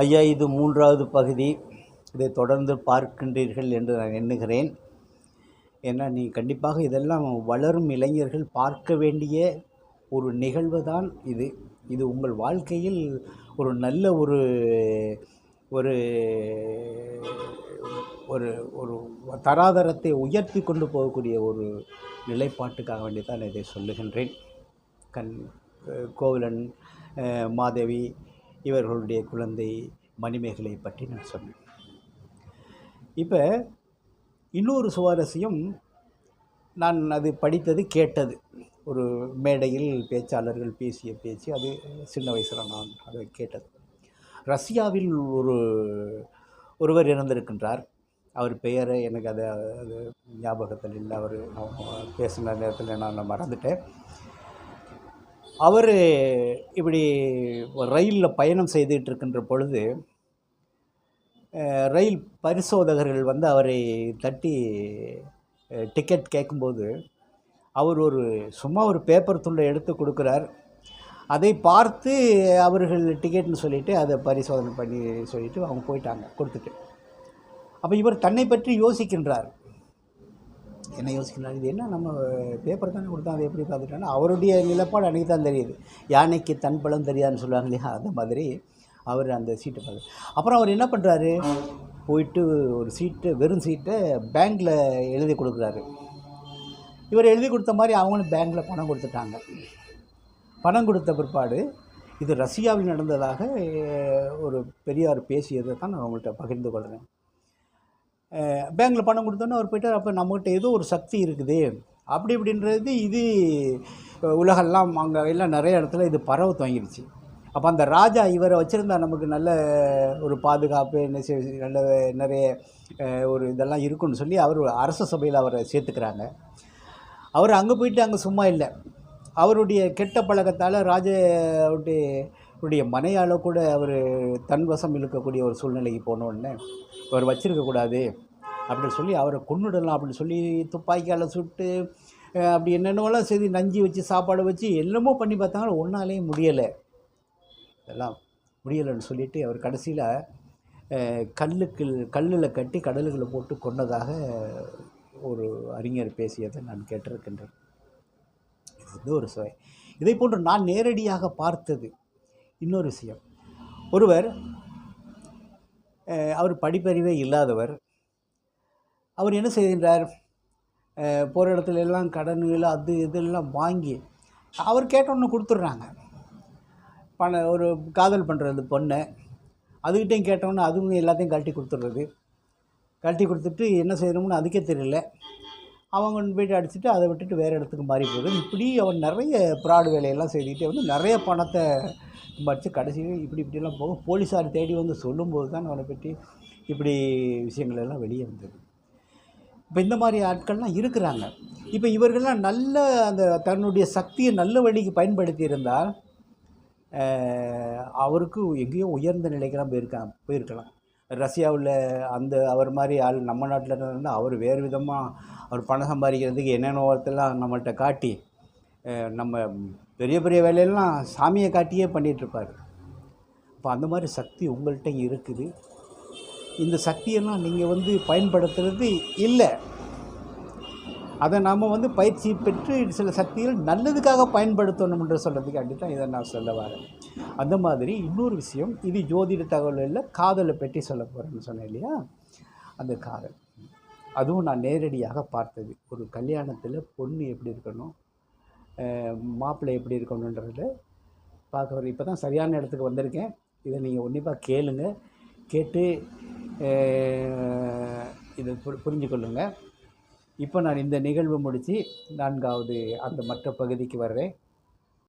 ஐயா இது மூன்றாவது பகுதி. இதை தொடர்ந்து பார்க்கின்றீர்கள் என்று நான் எண்ணுகிறேன். ஏன்னா நீ கண்டிப்பாக இதெல்லாம் வளரும் இளைஞர்கள் பார்க்க வேண்டிய ஒரு நிகழ்வு தான் இது. இது உங்கள் வாழ்க்கையில் ஒரு நல்ல ஒரு ஒரு ஒரு ஒரு தராதரத்தை உயர்த்தி கொண்டு போகக்கூடிய ஒரு நிலைப்பாட்டுக்காக வேண்டி தான் இதை சொல்லுகின்றேன். கண் கோவிலன் கோவலன் மாதவி இவர்களுடைய குழந்தை மணிமேகலை பற்றி நான் சொன்னேன். இப்போ இன்னொரு சுவாரஸ்யம் நான் அது படித்தது கேட்டது. ஒரு மேடையில் பேச்சாளர்கள் பேசிய பேச்சு அது சின்ன வயசில் நான் அதை கேட்டது. ரஷ்யாவில் ஒரு ஒருவர் இறந்திருக்கின்றார். அவர் பெயரை எனக்கு அதை அது ஞாபகத்தில் இல்லை. அவர் பேசின நேரத்தில் நான் மறந்துட்டேன். அவர் இப்படி ரயிலில் பயணம் செய்துட்டு இருக்கின்ற பொழுது ரயில் பரிசோதகர்கள் வந்து அவரை தட்டி டிக்கெட் கேட்கும்போது அவர் ஒரு சும்மா ஒரு பேப்பர் துண்டை எடுத்து கொடுக்குறார். அதை பார்த்து அவர்கள் டிக்கெட்னு சொல்லிவிட்டு அதை பரிசோதனை பண்ணி சொல்லிவிட்டு அவங்க போயிட்டாங்க கொடுத்துட்டு. அப்போ இவர் தன்னை பற்றி யோசிக்கின்றார். என்ன யோசிக்கிறார் இது என்ன நம்ம பேப்பர் தானே கொடுத்தா அதை எப்படி பார்த்துட்டோன்னா அவருடைய நிலப்பாடு அன்றைக்கி தான் தெரியுது. யானைக்கு தன் பலம் தெரியாதுன்னு சொல்லுவாங்க இல்லையா? அந்த மாதிரி அவர் அந்த சீட்டை பார்த்து. அப்புறம் அவர் என்ன பண்ணுறாரு போயிட்டு ஒரு சீட்டு வெறும் சீட்டை பேங்க்கில் எழுதி கொடுக்குறாரு. இவர் எழுதி கொடுத்த மாதிரி அவங்களும் பேங்க்கில் பணம் கொடுத்துட்டாங்க. பணம் கொடுத்த பிற்பாடு இது ரஷ்யாவில் நடந்ததாக ஒரு பெரியார் பேசியதை தான் நான் அவங்கள்ட்ட பகிர்ந்து கொள்கிறேன் பேங்க்கில் பணம் கொடுத்தோன்னே அவர் போயிட்டார். அப்போ நம்மகிட்ட ஏதோ ஒரு சக்தி இருக்குது. அப்படி இப்படின்றது இது உலகெல்லாம் அங்கே எல்லாம் நிறைய இடத்துல இது பரவ துவங்கிருச்சு. அப்போ அந்த ராஜா இவரை வச்சுருந்தா நமக்கு நல்ல ஒரு பாதுகாப்பு என்ன நல்ல நிறைய ஒரு இதெல்லாம் இருக்குன்னு சொல்லி அவர் அரச சபையில் அவரை சேர்த்துக்கிறாங்க. அவர் அங்கே போயிட்டு அங்கே சும்மா இல்லை. அவருடைய கெட்ட பழக்கத்தால் ராஜாவுடைய அவருடைய மனையால் கூட அவர் தன்வசம் இழுக்கக்கூடிய ஒரு சூழ்நிலைக்கு போனோடனே அவர் வச்சிருக்கக்கூடாது அப்படின்னு சொல்லி அவரை கொண்டுடலாம் அப்படின்னு சொல்லி துப்பாக்கியால் சுட்டு அப்படி என்னென்னவெல்லாம் சரி நஞ்சு வச்சு சாப்பாடு வச்சு என்னமோ பண்ணி பார்த்தாங்க ஒன்றாலேயும் முடியலை. இதெல்லாம் முடியலைன்னு சொல்லிவிட்டு அவர் கடைசியில் கல்லுக்கு கல்லில் கட்டி கடலுகளை போட்டு கொன்னதாக ஒரு அறிஞர் பேசியதை நான் கேட்டிருக்கின்றேன். இது வந்து ஒரு சுவை. இதை போன்று நான் நேரடியாக பார்த்தது இன்னொரு விஷயம். ஒருவர் அவர் படிப்பறிவே இல்லாதவர் அவர் என்ன செய்கின்றார்? போகிற இடத்துல எல்லாம் கடன்கள் அது இதெல்லாம் வாங்கி அவர் கேட்டோன்னு கொடுத்துட்றாங்க. பண ஒரு காதல் பண்ணுறது பொண்ணை அதுக்கிட்டையும் கேட்டோன்னே அதுவும் எல்லாத்தையும் கழட்டி கொடுத்துட்றது. கழட்டி கொடுத்துட்டு என்ன செய்யணும்னு அதுக்கே தெரியல. அவங்க கொண்டு போயிட்டு அடிச்சுட்டு அதை விட்டுட்டு வேறு இடத்துக்கு மாறி போகுது. இப்படி அவன் நிறைய ப்ராடு வேலையெல்லாம் செய்துக்கிட்டே வந்து நிறைய பணத்தை படித்து கடைசியில் இப்படி இப்படிலாம் போக போலீஸார் தேடி வந்து சொல்லும்போது தான் அவனை பற்றி இப்படி விஷயங்கள் எல்லாம் வெளியே வந்தது. இப்போ இந்த மாதிரி ஆட்கள்லாம் இருக்கிறாங்க. இப்போ இவர்கள்லாம் நல்ல அந்த தன்னுடைய சக்தியை நல்ல வழிக்கு பயன்படுத்தி இருந்தால் அவருக்கு எங்கேயோ உயர்ந்த நிலைக்கெல்லாம் போயிருக்கான் போயிருக்கலாம். ரஷ்யாவில் அந்த அவர் மாதிரி ஆள் நம்ம நாட்டில் இருந்தால் அவர் வேறு விதமாக அவர் பணம் சம்பாதிக்கிறதுக்கு என்னென்னவத்தெல்லாம் நம்மள்கிட்ட காட்டி நம்ம பெரிய பெரிய வேலையெல்லாம் சாமியை காட்டியே பண்ணிகிட்ருப்பார் அப்போ அந்த மாதிரி சக்தி உங்கள்கிட்ட இருக்குது. இந்த சக்தியெல்லாம் நீங்கள் வந்து பயன்படுத்துறது இல்லை. அதை நாம் வந்து பயிற்சி பெற்று சில சக்திகள் நல்லதுக்காக பயன்படுத்தணும்ன்ற சொல்கிறதுக்காண்டி தான் இதை நான் சொல்ல வரேன். அந்த மாதிரி இன்னொரு விஷயம் இது ஜோதிட தகவலில் காதலை பற்றி சொல்ல போகிறேன்னு சொன்னேன் இல்லையா? அந்த காதல். அதுவும் நான் நேரடியாக பார்த்தது. ஒரு கல்யாணத்தில் பொண்ணு எப்படி இருக்கணும் மாப்பிள்ளை எப்படி இருக்கணுன்றத பார்க்க வர இப்போ தான் சரியான இடத்துக்கு வந்திருக்கேன். இதை நீங்கள் உன்னிப்பாக கேளுங்க. கேட்டு இதை புரி- புரிஞ்சு கொள்ளுங்கள் இப்போ நான் இந்த நிகழ்வு முடித்து நான்காவது அந்த மற்ற பகுதிக்கு வர்றேன்.